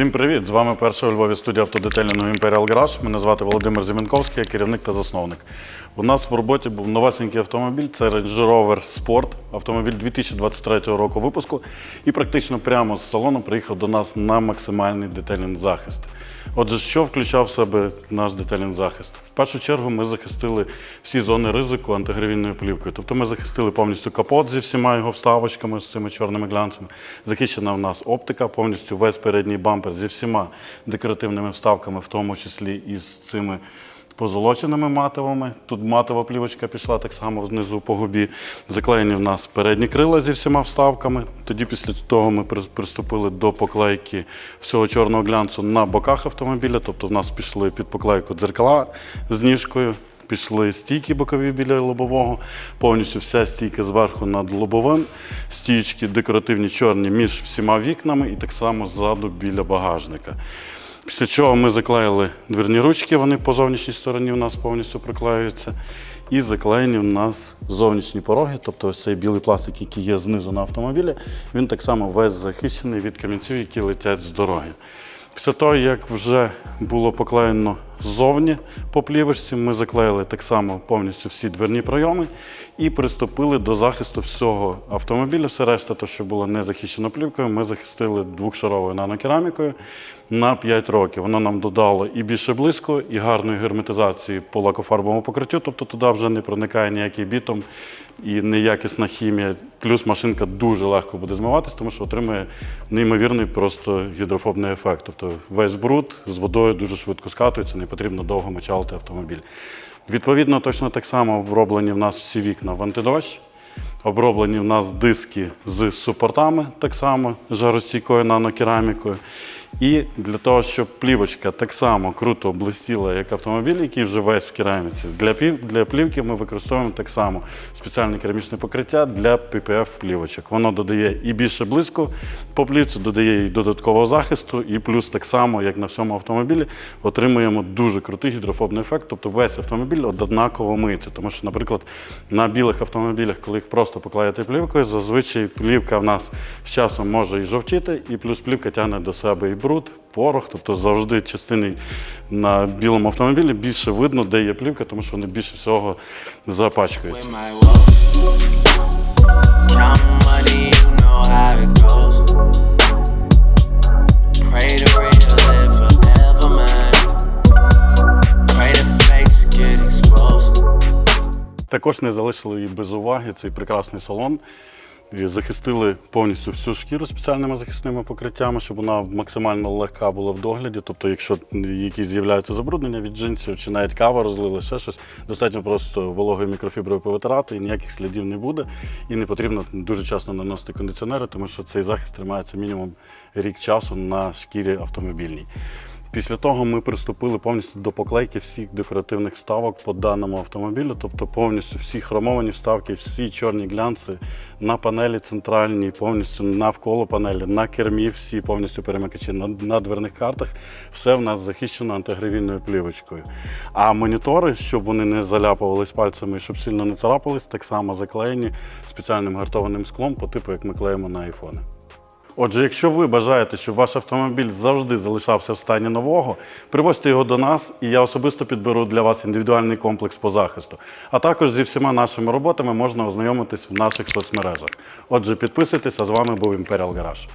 Всім привіт! З вами перша у Львові студія автодетелінгу Imperial Garage. Мене звати Володимир Зімінковський, я керівник та засновник. У нас в роботі був новесенький автомобіль, це Range Rover Sport, автомобіль 2023 року випуску. І практично прямо з салону приїхав до нас на максимальний детелінг захист. Отже, що включав в себе наш детелінг захист? В першу чергу ми захистили всі зони ризику антигравійною плівкою. Тобто ми захистили повністю капот зі всіма його вставочками, з цими чорними глянцями. Захищена в нас оптика, повністю весь передній бампер зі всіма декоративними вставками, в тому числі і з цими позолоченими матовими. Тут матова плівочка пішла так само знизу по губі. Заклеєні в нас передні крила зі всіма вставками. Тоді після того ми приступили до поклейки всього чорного глянцу на боках автомобіля. Тобто в нас пішли під поклейку дзеркала з ніжкою. Пішли стійки бокові біля лобового, повністю вся стійка зверху над лобовим, стійки декоративні чорні між всіма вікнами і так само ззаду біля багажника. Після чого ми заклеїли дверні ручки, вони по зовнішній стороні у нас повністю приклеюються. І заклеєні у нас зовнішні пороги, тобто ось цей білий пластик, який є знизу на автомобілі, він так само весь захищений від камінців, які летять з дороги. Після того, як вже було поклеєно ззовні по плівочці, ми заклеїли так само повністю всі дверні пройоми і приступили до захисту всього автомобіля. Все решта, то, що було не захищено плівкою, ми захистили двохшаровою нанокерамікою на 5 років. Воно нам додало і більше блиску, і гарної герметизації по лакофарбовому покриттю, тобто туди вже не проникає ніякий бітом і неякісна хімія. Плюс машинка дуже легко буде змиватись, тому що отримує неймовірний просто гідрофобний ефект. Тобто весь бруд з водою дуже швидко скатується, не потрібно довго мочалити автомобіль. Відповідно, точно так само оброблені в нас всі вікна в антидощ. Оброблені в нас диски з супортами, так само жаростійкою нанокерамікою. І для того, щоб плівочка так само круто блистіла, як автомобіль, який вже весь в кераміці, для, для плівки ми використовуємо так само спеціальне керамічне покриття для PPF плівочок. Воно додає і більше блиску по плівці, додає і додаткового захисту, і плюс так само, як на всьому автомобілі, отримуємо дуже крутий гідрофобний ефект. Тобто весь автомобіль однаково миється. Тому що, наприклад, на білих автомобілях, коли їх просто поклеїти плівкою, зазвичай плівка в нас з часом може і жовтіти, і плюс плівка тягне до себе і бруд, порох. Тобто завжди частини на білому автомобілі більше видно, де є плівка, тому що вони більше всього exposed. Також не залишили її без уваги цей прекрасний салон. Захистили повністю всю шкіру спеціальними захисними покриттями, щоб вона максимально легка була в догляді. Тобто, якщо якісь з'являються забруднення від джинсів чи навіть кава розлили, ще щось, достатньо просто вологою мікрофіброю повитирати, і ніяких слідів не буде. І не потрібно дуже часто наносити кондиціонери, тому що цей захист тримається мінімум рік часу на шкірі автомобільній. Після того ми приступили повністю до поклейки всіх декоративних вставок по даному автомобілю, тобто повністю всі хромовані вставки, всі чорні глянці на панелі центральній, повністю навколо панелі, на кермі, всі повністю перемикачі, на, на дверних картах, все в нас захищено антигравійною плівочкою. А монітори, щоб вони не заляпувались пальцями щоб сильно не царапались, так само заклеєні спеціальним гартованим склом по типу, як ми клеїмо на айфони. Отже, якщо ви бажаєте, щоб ваш автомобіль завжди залишався в стані нового, привозьте його до нас, і я особисто підберу для вас індивідуальний комплекс по захисту. А також зі всіма нашими роботами можна ознайомитись в наших соцмережах. Отже, підписуйтесь, а з вами був Imperial Garage.